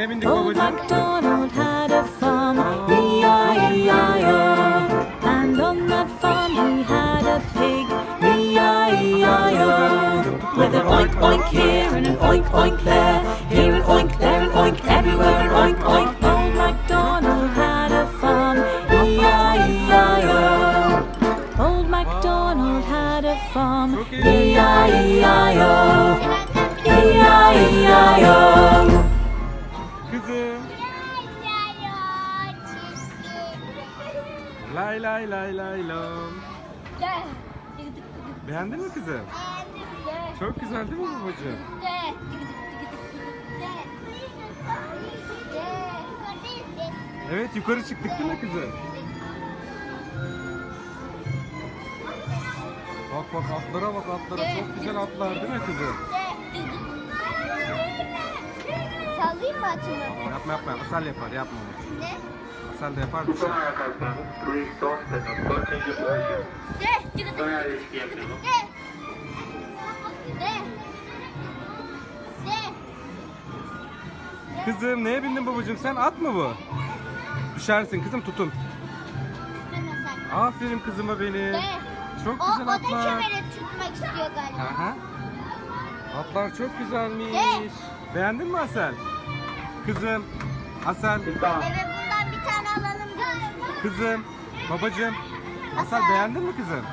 Old? MacDonald had a farm, E-I-E-I-O. And on that farm he had a pig, E-I-E-I-O. With an oink oink here and an oink oink there, here an oink, there an oink, everywhere an oink oink. Old MacDonald had a farm, E-I-E-I-O. Old MacDonald had a farm, E-I-E-I-O. E-I-E-I-O. Lay lay lay lay lam. Beğendin mi kızım? Çok güzel değil mi babacığım? Evet yukarı çıktık değil mi kızım? Bak bak atlara bak atlara. Çok güzel atlar değil mi kızım? Sallayayım mı? Yapma yapma. Asal yapar yapma onu. Ne? Asal da yapar pushing. De. Kızım neye bindin babacığım? Sen at mı bu? Düşersin kızım tutun. Aferin kızıma benim. De. Çok O, o güzel da atlar. kemere tutmak istiyor galiba. Aha. Atlar çok güzelmiş. De. Beğendin mi Asel? Kızım, Asel, Evet bundan bir tane alalım. kızım, babacığım. Asel. beğendin mi kızım?